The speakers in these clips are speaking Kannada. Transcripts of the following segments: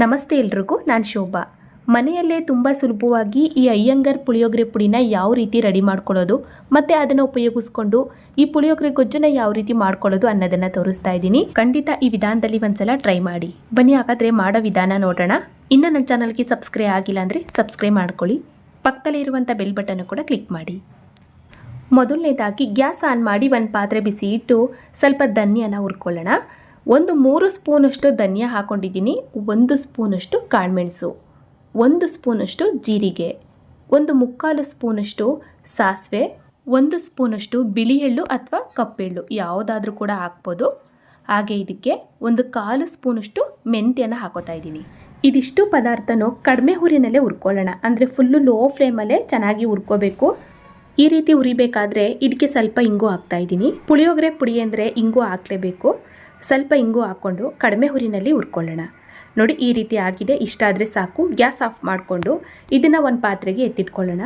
ನಮಸ್ತೆ ಎಲ್ರಿಗೂ, ನಾನು ಶೋಭಾ. ಮನೆಯಲ್ಲೇ ತುಂಬ ಸುಲಭವಾಗಿ ಈ ಅಯ್ಯಂಗರ್ ಪುಳಿಯೋಗರೆ ಪುಡಿನ ಯಾವ ರೀತಿ ರೆಡಿ ಮಾಡ್ಕೊಳ್ಳೋದು, ಮತ್ತು ಅದನ್ನು ಉಪಯೋಗಿಸ್ಕೊಂಡು ಈ ಪುಳಿಯೋಗರೆ ಗೊಜ್ಜನ್ನ ಯಾವ ರೀತಿ ಮಾಡ್ಕೊಳ್ಳೋದು ಅನ್ನೋದನ್ನು ತೋರಿಸ್ತಾ ಇದ್ದೀನಿ. ಖಂಡಿತ ಈ ವಿಧಾನದಲ್ಲಿ ಒಂದ್ಸಲ ಟ್ರೈ ಮಾಡಿ. ಬನ್ನಿ, ಹಾಗಾದರೆ ಮಾಡೋ ವಿಧಾನ ನೋಡೋಣ. ಇನ್ನು ನನ್ನ ಚಾನಲ್ಗೆ ಸಬ್ಸ್ಕ್ರೈಬ್ ಆಗಿಲ್ಲ ಅಂದರೆ ಸಬ್ಸ್ಕ್ರೈಬ್ ಮಾಡ್ಕೊಳ್ಳಿ. ಪಕ್ಕದಲ್ಲೇ ಇರುವಂಥ ಬೆಲ್ ಬಟನ್ನು ಕೂಡ ಕ್ಲಿಕ್ ಮಾಡಿ. ಮೊದಲನೇದಾಗಿ ಗ್ಯಾಸ್ ಆನ್ ಮಾಡಿ ಒಂದು ಪಾತ್ರೆ ಬಿಸಿ ಇಟ್ಟು ಸ್ವಲ್ಪ ಧನ್ಯನ ಹುರ್ಕೊಳ್ಳೋಣ. ಒಂದು ಮೂರು ಸ್ಪೂನಷ್ಟು ಧನಿಯಾ ಹಾಕೊಂಡಿದ್ದೀನಿ, ಒಂದು ಸ್ಪೂನಷ್ಟು ಕಾಳುಮೆಣಸು, ಒಂದು ಸ್ಪೂನಷ್ಟು ಜೀರಿಗೆ, ಒಂದು ಮುಕ್ಕಾಲು ಸ್ಪೂನಷ್ಟು ಸಾಸಿವೆ, ಒಂದು ಸ್ಪೂನಷ್ಟು ಬಿಳಿ ಎಳ್ಳು ಅಥವಾ ಕಪ್ಪೆಳ್ಳು ಯಾವುದಾದ್ರೂ ಕೂಡ ಹಾಕ್ಬೋದು. ಹಾಗೆ ಇದಕ್ಕೆ ಒಂದು ಕಾಲು ಸ್ಪೂನಷ್ಟು ಮೆಂತ್ಯನ ಹಾಕೋತಾ ಇದ್ದೀನಿ. ಇದಿಷ್ಟು ಪದಾರ್ಥನೂ ಕಡಿಮೆ ಹುರಿನಲ್ಲೇ ಹುರ್ಕೊಳ್ಳೋಣ. ಅಂದರೆ ಫುಲ್ಲು ಲೋ ಫ್ಲೇಮಲ್ಲೇ ಚೆನ್ನಾಗಿ ಹುರ್ಕೋಬೇಕು. ಈ ರೀತಿ ಉರಿಬೇಕಾದ್ರೆ ಇದಕ್ಕೆ ಸ್ವಲ್ಪ ಇಂಗು ಹಾಕ್ತಾ ಇದ್ದೀನಿ. ಪುಳಿಯೋಗರೆ ಪುಡಿ ಅಂದರೆ ಇಂಗು ಹಾಕಲೇಬೇಕು. ಸ್ವಲ್ಪ ಇಂಗು ಹಾಕ್ಕೊಂಡು ಕಡಿಮೆ ಹುರಿನಲ್ಲಿ ಹುರ್ಕೊಳ್ಳೋಣ. ನೋಡಿ, ಈ ರೀತಿ ಆಗಿದೆ. ಇಷ್ಟಾದರೆ ಸಾಕು. ಗ್ಯಾಸ್ ಆಫ್ ಮಾಡಿಕೊಂಡು ಇದನ್ನು ಒಂದು ಪಾತ್ರೆಗೆ ಎತ್ತಿಟ್ಕೊಳ್ಳೋಣ.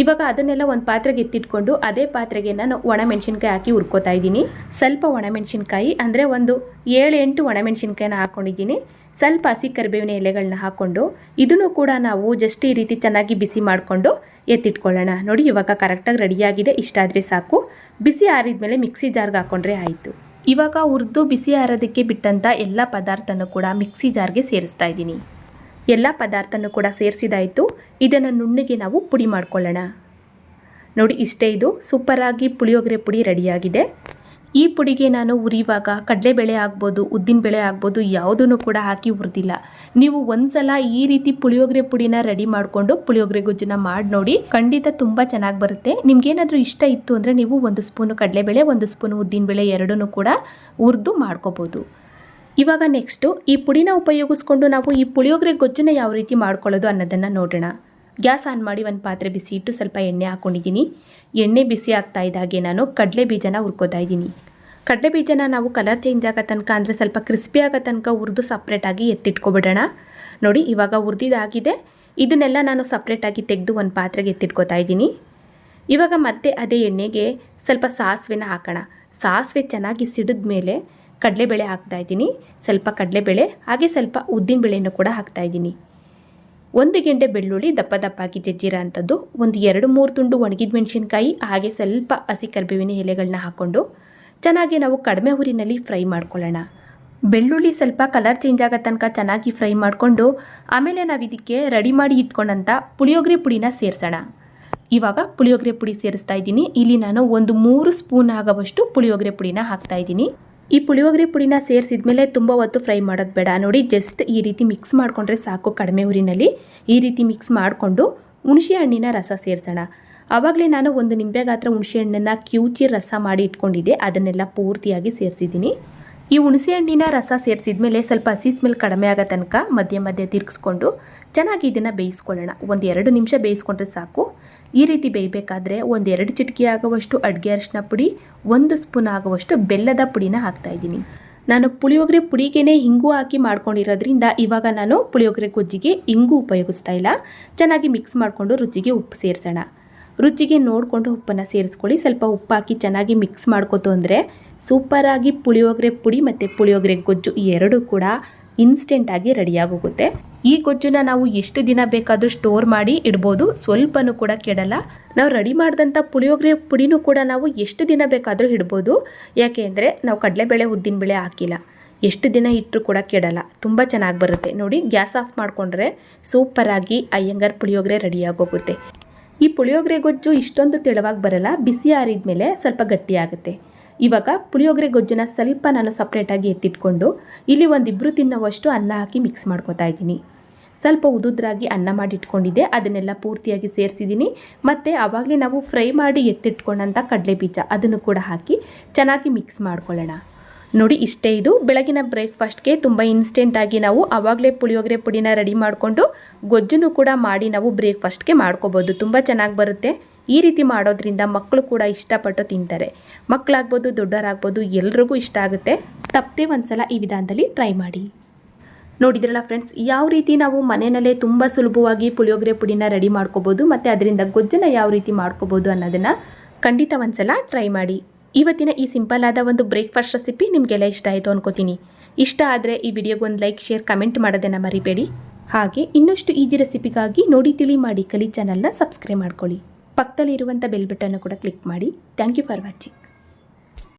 ಇವಾಗ ಅದನ್ನೆಲ್ಲ ಒಂದು ಪಾತ್ರೆಗೆ ಎತ್ತಿಟ್ಕೊಂಡು ಅದೇ ಪಾತ್ರೆಗೆ ನಾನು ಒಣಮೆಣಸಿನ್ಕಾಯಿ ಹಾಕಿ ಹುರ್ಕೋತಾ ಇದ್ದೀನಿ. ಸ್ವಲ್ಪ ಒಣಮೆಣಸಿನ್ಕಾಯಿ, ಅಂದರೆ ಒಂದು ಏಳು ಎಂಟು ಒಣಮೆಣಸಿನ್ಕಾಯಿನ ಹಾಕ್ಕೊಂಡಿದ್ದೀನಿ ಸ್ವಲ್ಪ ಹಸಿ ಕರಿಬೇವಿನ ಎಲೆಗಳನ್ನ ಹಾಕ್ಕೊಂಡು ಇದನ್ನು ಕೂಡ ನಾವು ಜಸ್ಟ್ ಈ ರೀತಿ ಚೆನ್ನಾಗಿ ಬಿಸಿ ಮಾಡಿಕೊಂಡು ಎತ್ತಿಟ್ಕೊಳ್ಳೋಣ. ನೋಡಿ, ಇವಾಗ ಕರೆಕ್ಟಾಗಿ ರೆಡಿಯಾಗಿದೆ. ಇಷ್ಟಾದರೆ ಸಾಕು. ಬಿಸಿ ಆರಿದ ಮೇಲೆ ಮಿಕ್ಸಿ ಜಾರ್ಗೆ ಹಾಕ್ಕೊಂಡ್ರೆ ಆಯಿತು. ಇವಾಗ ಉರ್ದು ಬಿಸಿ ಆರೋದಕ್ಕೆ ಬಿಟ್ಟಂಥ ಎಲ್ಲ ಪದಾರ್ಥನೂ ಕೂಡ ಮಿಕ್ಸಿ ಜಾರ್ಗೆ ಸೇರಿಸ್ತಾ ಇದ್ದೀನಿ. ಎಲ್ಲ ಪದಾರ್ಥನೂ ಕೂಡ ಸೇರಿಸಿದಾಯಿತು. ಇದನ್ನು ನುಣ್ಣಗೆ ನಾವು ಪುಡಿ ಮಾಡ್ಕೊಳ್ಳೋಣ. ನೋಡಿ ಇಷ್ಟೇ ಇದು. ಸೂಪರಾಗಿ ಪುಳಿಯೋಗರೆ ಪುಡಿ ರೆಡಿಯಾಗಿದೆ. ಈ ಪುಡಿಗೆ ನಾನು ಉರಿಯುವಾಗ ಕಡಲೆಬೇಳೆ ಆಗ್ಬೋದು, ಉದ್ದಿನಬೇಳೆ ಆಗ್ಬೋದು, ಯಾವುದನ್ನು ಕೂಡ ಹಾಕಿ ಹುರಿದಿಲ್ಲ ನೀವು ಒಂದ್ಸಲ ಈ ರೀತಿ ಪುಳಿಯೋಗರೆ ಪುಡಿನ ರೆಡಿ ಮಾಡಿಕೊಂಡು ಪುಳಿಯೋಗರೆ ಗೊಜ್ಜನ್ನ ಮಾಡಿ ನೋಡಿ, ಖಂಡಿತ ತುಂಬ ಚೆನ್ನಾಗಿ ಬರುತ್ತೆ. ನಿಮ್ಗೇನಾದರೂ ಇಷ್ಟ ಇತ್ತು ಅಂದರೆ ನೀವು ಒಂದು ಸ್ಪೂನು ಕಡಲೆಬೇಳೆ, ಒಂದು ಸ್ಪೂನು ಉದ್ದಿನಬೇಳೆ ಎರಡನ್ನೂ ಕೂಡ ಹುರಿದು ಮಾಡ್ಕೋಬೋದು. ಇವಾಗ ನೆಕ್ಸ್ಟು ಈ ಪುಡಿನ ಉಪಯೋಗಿಸ್ಕೊಂಡು ನಾವು ಈ ಪುಳಿಯೋಗರೆ ಗೊಜ್ಜನ್ನ ಯಾವ ರೀತಿ ಮಾಡ್ಕೊಳ್ಳೋದು ಅನ್ನೋದನ್ನು ನೋಡೋಣ. ಗ್ಯಾಸ್ ಆನ್ ಮಾಡಿ ಒಂದು ಪಾತ್ರೆ ಬಿಸಿ ಇಟ್ಟು ಸ್ವಲ್ಪ ಎಣ್ಣೆ ಹಾಕ್ಕೊಂಡಿದ್ದೀನಿ ಎಣ್ಣೆ ಬಿಸಿ ಆಗ್ತಾ ಇದ್ದಾಗೆ ನಾನು ಕಡಲೆ ಬೀಜನ ಹುರ್ಕೋತಾ ಇದ್ದೀನಿ. ಕಡಲೆ ಬೀಜನ ನಾವು ಕಲರ್ ಚೇಂಜ್ ಆಗೋ ತನಕ ಅಂದರೆ ಸ್ವಲ್ಪ ಕ್ರಿಸ್ಪಿ ಆಗೋ ತನಕ ಹುರಿದು ಸಪ್ರೇಟಾಗಿ ಎತ್ತಿಟ್ಕೊಬಿಡೋಣ. ನೋಡಿ ಇವಾಗ ಹುರಿದಿದ್ದಾಗಿದೆ ಇದನ್ನೆಲ್ಲ ನಾನು ಸಪ್ರೇಟಾಗಿ ತೆಗೆದು ಒಂದು ಪಾತ್ರೆಗೆ ಎತ್ತಿಟ್ಕೋತಾ ಇದ್ದೀನಿ. ಇವಾಗ ಮತ್ತೆ ಅದೇ ಎಣ್ಣೆಗೆ ಸ್ವಲ್ಪ ಸಾಸಿವೆನ ಹಾಕೋಣ. ಸಾಸಿವೆ ಚೆನ್ನಾಗಿ ಸಿಡಿದ ಮೇಲೆ ಕಡಲೆಬೇಳೆ ಹಾಕ್ತಾ ಇದ್ದೀನಿ. ಸ್ವಲ್ಪ ಕಡಲೆಬೇಳೆ, ಹಾಗೆ ಸ್ವಲ್ಪ ಉದ್ದಿನ ಬೇಳೆಯನ್ನು ಕೂಡ ಹಾಕ್ತಾ ಇದ್ದೀನಿ. ಒಂದು ಗೆಂಡೆ ಬೆಳ್ಳುಳ್ಳಿ ದಪ್ಪ ದಪ್ಪಾಗಿ ಜಜ್ಜಿರೋ ಅಂಥದ್ದು. ಒಂದು ಎರಡು ಮೂರು ತುಂಡು ಒಣಗಿದ ಮೆಣಸಿನ್ಕಾಯಿ, ಹಾಗೆ ಸ್ವಲ್ಪ ಹಸಿ ಕರ್ಬೇವಿನ ಎಲೆಗಳನ್ನ ಹಾಕ್ಕೊಂಡು ಚೆನ್ನಾಗಿ ನಾವು ಕಡಿಮೆ ಹುರಿನಲ್ಲಿ ಫ್ರೈ ಮಾಡ್ಕೊಳ್ಳೋಣ. ಬೆಳ್ಳುಳ್ಳಿ ಸ್ವಲ್ಪ ಕಲರ್ ಚೇಂಜ್ ಆಗೋ ತನಕ ಚೆನ್ನಾಗಿ ಫ್ರೈ ಮಾಡಿಕೊಂಡು, ಆಮೇಲೆ ನಾವು ಇದಕ್ಕೆ ರೆಡಿ ಮಾಡಿ ಇಟ್ಕೊಂಡಂಥ ಪುಳಿಯೋಗರೆ ಪುಡಿನ ಸೇರಿಸೋಣ. ಇವಾಗ ಪುಳಿಯೋಗರೆ ಪುಡಿ ಸೇರಿಸ್ತಾ ಇದ್ದೀನಿ. ಇಲ್ಲಿ ನಾನು ಒಂದು ಮೂರು ಸ್ಪೂನ್ ಆಗೋವಷ್ಟು ಪುಳಿಯೋಗರೆ ಪುಡಿನ ಹಾಕ್ತಾ ಇದ್ದೀನಿ. ಈ ಪುಳಿಯೋಗರೆ ಪುಡಿನ ಸೇರಿಸಿದ್ಮೇಲೆ ತುಂಬ ಹೊತ್ತು ಫ್ರೈ ಮಾಡೋದು ಬೇಡ. ನೋಡಿ ಜಸ್ಟ್ ಈ ರೀತಿ ಮಿಕ್ಸ್ ಮಾಡಿಕೊಂಡ್ರೆ ಸಾಕು ಕಡಿಮೆ ಊರಿನಲ್ಲಿ. ಈ ರೀತಿ ಮಿಕ್ಸ್ ಮಾಡಿಕೊಂಡು, ಹುಣಸೆ ಹಣ್ಣಿನ ರಸ ಸೇರಿಸೋಣ. ಆವಾಗಲೇ ನಾನು ಒಂದು ನಿಂಬೆ ಗಾತ್ರ ಹುಣಸೆಹಣ್ಣನ್ನು ಕ್ಯೂಚಿ ರಸ ಮಾಡಿ ಇಟ್ಕೊಂಡಿದ್ದೆ. ಅದನ್ನೆಲ್ಲ ಪೂರ್ತಿಯಾಗಿ ಸೇರಿಸಿದ್ದೀನಿ. ಈ ಹುಣಸೆ ಹಣ್ಣಿನ ರಸ ಸೇರಿಸಿದ್ಮೇಲೆ ಸ್ವಲ್ಪ ಹಸಿ ಸ್ಮೆಲ್ ಕಡಿಮೆ ಆಗೋ ತನಕ ಮಧ್ಯೆ ಮಧ್ಯೆ ತಿರುಗಿಸ್ಕೊಂಡು ಚೆನ್ನಾಗಿ ಇದನ್ನು ಬೇಯಿಸ್ಕೊಳ್ಳೋಣ. ಒಂದು ಎರಡು ನಿಮಿಷ ಬೇಯಿಸ್ಕೊಂಡ್ರೆ ಸಾಕು. ಈ ರೀತಿ ಬೇಯಬೇಕಾದ್ರೆ ಒಂದು ಎರಡು ಚಿಟಿಕೆ ಆಗುವಷ್ಟು ಅಡುಗೆ ಅರಿಶಿನ ಪುಡಿ, ಒಂದು ಸ್ಪೂನ್ ಆಗುವಷ್ಟು ಬೆಲ್ಲದ ಪುಡಿನ ಹಾಕ್ತಾ ಇದ್ದೀನಿ. ನಾನು ಪುಳಿಯೋಗರೆ ಪುಡಿಗೆನೇ ಹಿಂಗು ಹಾಕಿ ಮಾಡ್ಕೊಂಡಿರೋದ್ರಿಂದ ಇವಾಗ ನಾನು ಪುಳಿಯೋಗರೆ ಗೊಜ್ಜಿಗೆ ಹಿಂಗು ಉಪಯೋಗಿಸ್ತಾ ಇಲ್ಲ. ಚೆನ್ನಾಗಿ ಮಿಕ್ಸ್ ಮಾಡಿಕೊಂಡು ರುಚಿಗೆ ಉಪ್ಪು ಸೇರಿಸೋಣ. ರುಚಿಗೆ ನೋಡಿಕೊಂಡು ಉಪ್ಪನ್ನು ಸೇರಿಸ್ಕೊಳ್ಳಿ. ಸ್ವಲ್ಪ ಉಪ್ಪು ಹಾಕಿ ಚೆನ್ನಾಗಿ ಮಿಕ್ಸ್ ಮಾಡ್ಕೋತು ಅಂದರೆ ಸೂಪರಾಗಿ ಪುಳಿಯೋಗರೆ ಪುಡಿ ಮತ್ತು ಪುಳಿಯೋಗರೆ ಗೊಜ್ಜು ಈ ಎರಡೂ ಕೂಡ ಇನ್ಸ್ಟೆಂಟಾಗಿ ರೆಡಿಯಾಗೋಗುತ್ತೆ ಈ ಗೊಜ್ಜನ್ನ ನಾವು ಎಷ್ಟು ದಿನ ಬೇಕಾದರೂ ಸ್ಟೋರ್ ಮಾಡಿ ಇಡ್ಬೋದು. ಸ್ವಲ್ಪನೂ ಕೂಡ ಕೆಡಲ್ಲ. ನಾವು ರೆಡಿ ಮಾಡಿದಂಥ ಪುಳಿಯೋಗರೆ ಪುಡಿನೂ ಕೂಡ ನಾವು ಎಷ್ಟು ದಿನ ಬೇಕಾದರೂ ಇಡ್ಬೋದು. ಯಾಕೆ ಅಂದರೆ ನಾವು ಕಡಲೆಬೇಳೆ, ಉದ್ದಿನಬೇಳೆ ಹಾಕಿಲ್ಲ. ಎಷ್ಟು ದಿನ ಇಟ್ಟರು ಕೂಡ ಕೆಡಲ್ಲ. ತುಂಬ ಚೆನ್ನಾಗಿ ಬರುತ್ತೆ. ನೋಡಿ ಗ್ಯಾಸ್ ಆಫ್ ಮಾಡಿಕೊಂಡ್ರೆ ಸೂಪರಾಗಿ ಅಯ್ಯಂಗಾರ್ ಪುಳಿಯೋಗರೆ ರೆಡಿಯಾಗೋಗುತ್ತೆ ಈ ಪುಳಿಯೋಗರೆ ಗೊಜ್ಜು ಇಷ್ಟೊಂದು ತೆಳುವಾಗಿ ಬರಲ್ಲ, ಬಿಸಿ ಆರಿದ ಮೇಲೆ ಸ್ವಲ್ಪ ಗಟ್ಟಿಯಾಗುತ್ತೆ. ಇವಾಗ ಪುಳಿಯೋಗರೆ ಗೊಜ್ಜನ್ನ ಸ್ವಲ್ಪ ನಾನು ಸಪ್ರೇಟಾಗಿ ಎತ್ತಿಟ್ಕೊಂಡು ಇಲ್ಲಿ ಒಂದಿಬ್ಬರು ತಿನ್ನೋವಷ್ಟು ಅನ್ನ ಹಾಕಿ ಮಿಕ್ಸ್ ಮಾಡ್ಕೊತಾ ಇದ್ದೀನಿ. ಸ್ವಲ್ಪ ಉದುದ್ರಾಗಿ ಅನ್ನ ಮಾಡಿ ಇಟ್ಕೊಂಡಿದ್ದೆ ಅದನ್ನೆಲ್ಲ ಪೂರ್ತಿಯಾಗಿ ಸೇರಿಸಿದ್ದೀನಿ. ಮತ್ತು ಆವಾಗಲೇ ನಾವು ಫ್ರೈ ಮಾಡಿ ಎತ್ತಿಟ್ಕೊಂಡಂಥ ಕಡಲೆ ಬೀಜ ಅದನ್ನು ಕೂಡ ಹಾಕಿ ಚೆನ್ನಾಗಿ ಮಿಕ್ಸ್ ಮಾಡ್ಕೊಳ್ಳೋಣ. ನೋಡಿ, ಇಷ್ಟೇ ಇದು. ಬೆಳಗಿನ ಬ್ರೇಕ್ಫಾಸ್ಟ್ಗೆ ತುಂಬ ಇನ್ಸ್ಟೆಂಟಾಗಿ ನಾವು ಆವಾಗಲೇ ಪುಳಿಯೋಗರೆ ಪುಡಿನ ರೆಡಿ ಮಾಡಿಕೊಂಡು ಗೊಜ್ಜನ್ನು ಕೂಡ ಮಾಡಿ ನಾವು ಬ್ರೇಕ್ಫಾಸ್ಟ್ಗೆ ಮಾಡ್ಕೋಬೋದು. ತುಂಬ ಚೆನ್ನಾಗಿ ಬರುತ್ತೆ. ಈ ರೀತಿ ಮಾಡೋದ್ರಿಂದ ಮಕ್ಕಳು ಕೂಡ ಇಷ್ಟಪಟ್ಟು ತಿಂತಾರೆ. ಮಕ್ಕಳಾಗ್ಬೋದು ದೊಡ್ಡವರಾಗ್ಬೋದು, ಎಲ್ರಿಗೂ ಇಷ್ಟ ಆಗುತ್ತೆ. ತಪ್ಪದೆ ಒಂದ್ಸಲ ಈ ವಿಧಾನದಲ್ಲಿ ಟ್ರೈ ಮಾಡಿ. ನೋಡಿದ್ರಲ್ಲ ಫ್ರೆಂಡ್ಸ್ ಯಾವ ರೀತಿ ನಾವು ಮನೆಯಲ್ಲೇ ತುಂಬ ಸುಲಭವಾಗಿ ಪುಳಿಯೋಗರೆ ಪುಡಿನ ರೆಡಿ ಮಾಡ್ಕೋಬೋದು, ಮತ್ತು ಅದರಿಂದ ಗೊಜ್ಜನ್ನು ಯಾವ ರೀತಿ ಮಾಡ್ಕೋಬೋದು ಅನ್ನೋದನ್ನು ಖಂಡಿತ ಒಂದ್ಸಲ ಟ್ರೈ ಮಾಡಿ. ಇವತ್ತಿನ ಈ ಸಿಂಪಲ್ ಆದ ಒಂದು ಬ್ರೇಕ್ಫಾಸ್ಟ್ ರೆಸಿಪಿ ನಿಮಗೆಲ್ಲ ಇಷ್ಟ ಆಯಿತು ಅನ್ಕೋತೀನಿ. ಇಷ್ಟ ಆದರೆ ಈ ವಿಡಿಯೋಗೆ ಒಂದು ಲೈಕ್ ಶೇರ್ ಕಮೆಂಟ್ ಮಾಡೋದನ್ನು ಮರಿಬೇಡಿ. ಹಾಗೆ ಇನ್ನಷ್ಟು ಈಜಿ ರೆಸಿಪಿಗಾಗಿ ನೋಡಿ, ತಿಳಿ ಮಾಡಿ ಕಲಿ ಚಾನಲ್ನ ಸಬ್ಸ್ಕ್ರೈಬ್ ಮಾಡ್ಕೊಳ್ಳಿ. ಪಕ್ಕದಲ್ಲಿರುವಂಥ ಬೆಲ್ ಬಟನ್ನು ಕೂಡ ಕ್ಲಿಕ್ ಮಾಡಿ. Thank you for watching